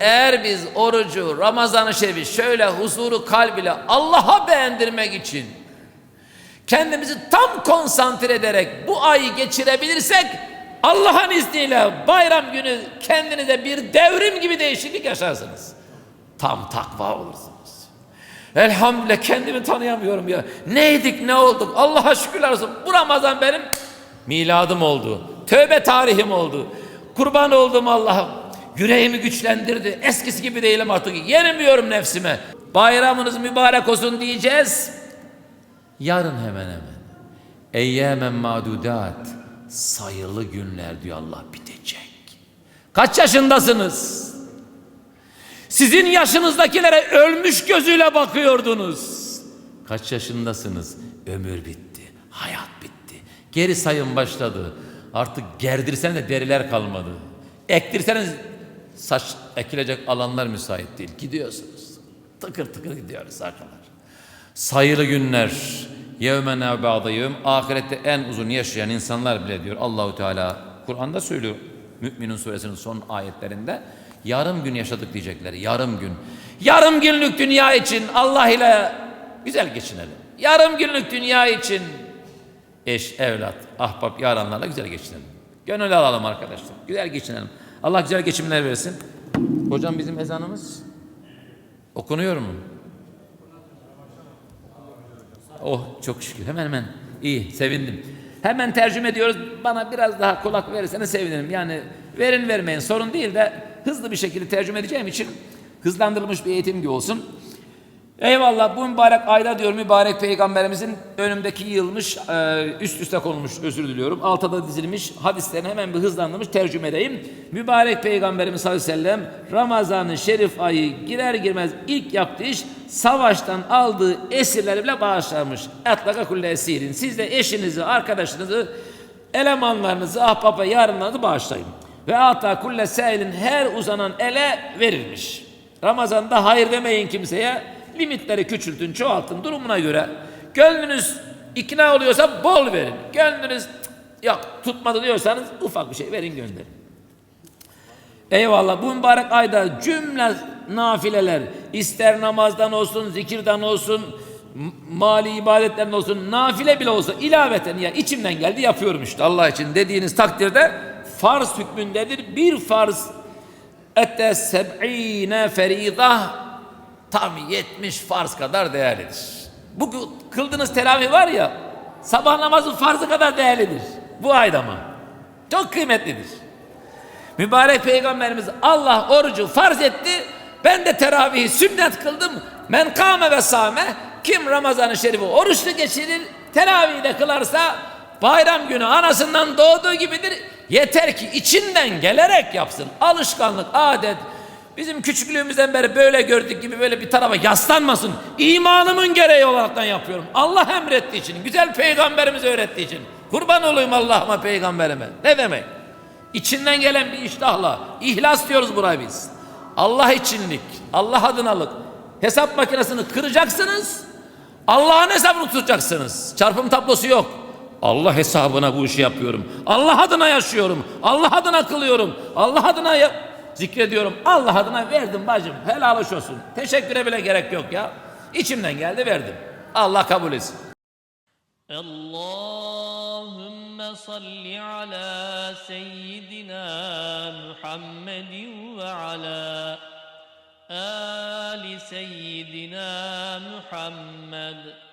Eğer biz orucu, Ramazan-ı Şerif'i şöyle huzuru kalb ile Allah'a beğendirmek için kendimizi tam konsantre ederek bu ayı geçirebilirsek Allah'ın izniyle bayram günü kendinize bir devrim gibi değişiklik yaşarsınız. Tam takva olursunuz. Elhamdülillah kendimi tanıyamıyorum ya. Neydik ne olduk Allah'a şükürler olsun. Bu Ramazan benim miladım oldu. Tövbe tarihim oldu. Kurban oldum Allah'ım. Yüreğimi güçlendirdi. Eskisi gibi değilim artık. Yenilmiyorum nefsime. Bayramınız mübarek olsun diyeceğiz. Yarın hemen hemen. Eyyemen madudat. Sayılı günler diyor Allah bitecek. Kaç yaşındasınız? Sizin yaşınızdakilere ölmüş gözüyle bakıyordunuz. Kaç yaşındasınız? Ömür bitti. Hayat bitti. Geri sayım başladı. Artık gerdirsen de deriler kalmadı. Ektirseniz saç ekilecek alanlar müsait değil. Gidiyorsunuz. Tıkır tıkır gidiyoruz arkadaşlar. Sayılı günler. Yevmen ev ba'da yevm. Ahirette en uzun yaşayan insanlar bile diyor Allahu Teala. Kur'an'da söylüyor. Mü'minun suresinin son ayetlerinde. Yarım gün yaşadık diyecekler. Yarım gün. Yarım günlük dünya için Allah ile güzel geçinelim. Yarım günlük dünya için eş, evlat, ahbap, yaranlarla güzel geçinelim. Gönül alalım arkadaşlar. Güzel geçinelim. Allah güzel geçimler versin. Hocam bizim ezanımız okunuyor mu? Oh çok şükür. Hemen hemen. iyi sevindim. Hemen tercüme ediyoruz. Bana biraz daha kulak verirseniz sevinirim. Yani verin vermeyin sorun değil de hızlı bir şekilde tercüme edeceğim için hızlandırılmış bir eğitim gibi olsun. Eyvallah bu mübarek ayda diyor mübarek peygamberimizin önümdeki yılmış e, üst üste konulmuş özür diliyorum. Altada dizilmiş hadislerini hemen bir hızlandırmış tercüme edeyim. Mübarek peygamberimiz sallallahu aleyhi ve sellem Ramazan-ı Şerif ayı girer girmez ilk yaptığı iş savaştan aldığı esirleri bile bağışlarmış. Etlaka kulle esirin. Siz de eşinizi, arkadaşınızı, elemanlarınızı, ahbaba, yarınlarınızı bağışlayın. Ve ata kulle seilin her uzanan ele verilmiş. Ramazan'da hayır demeyin kimseye. Limitleri küçültün, çoğaltın durumuna göre. Gönlünüz ikna oluyorsa bol verin. Gönlünüz "Cık, yok tutmadı diyorsanız ufak bir şey verin gönderin. Eyvallah bu mübarek ayda cümle nafileler ister namazdan olsun, zikirden olsun, mali ibadetlerden olsun, nafile bile olsa ilaveten ya içimden geldi yapıyorum işte Allah için dediğiniz takdirde farz hükmündedir. Bir farz ette seb'ine ferida tam 70 farz kadar değerlidir. Bu kıldığınız teravih var ya sabah namazı farzı kadar değerlidir. Bu ayda mı? Çok kıymetlidir. Mübarek peygamberimiz Allah orucu farz etti. Ben de teravihi sünnet kıldım. Men kâme ve sâme kim Ramazan-ı Şerif'i oruçlu geçirir, teravihi de kılarsa bayram günü anasından doğduğu gibidir. Yeter ki içinden gelerek yapsın. Alışkanlık, adet. Bizim küçüklüğümüzden beri böyle gördük gibi böyle bir tarafa yaslanmasın. İmanımın gereği olaraktan yapıyorum. Allah emrettiği için, güzel peygamberimiz öğrettiği için. Kurban olayım Allah'ıma peygamberime. Ne demek? İçinden gelen bir iştahla. ihlas diyoruz buraya biz. Allah içinlik, Allah adınalık. Hesap makinesini kıracaksınız. Allah'ın hesabını tutacaksınız. Çarpım tablosu yok. Allah hesabına bu işi yapıyorum. Allah adına yaşıyorum. Allah adına kılıyorum. Allah adına ya- zikrediyorum. Allah adına verdim bacım. Helal hoş olsun. Teşekküre bile gerek yok ya. İçimden geldi verdim. Allah kabul etsin. Allahümme salli ala seyyidina Muhammedin ve ala ali seyyidina Muhammed.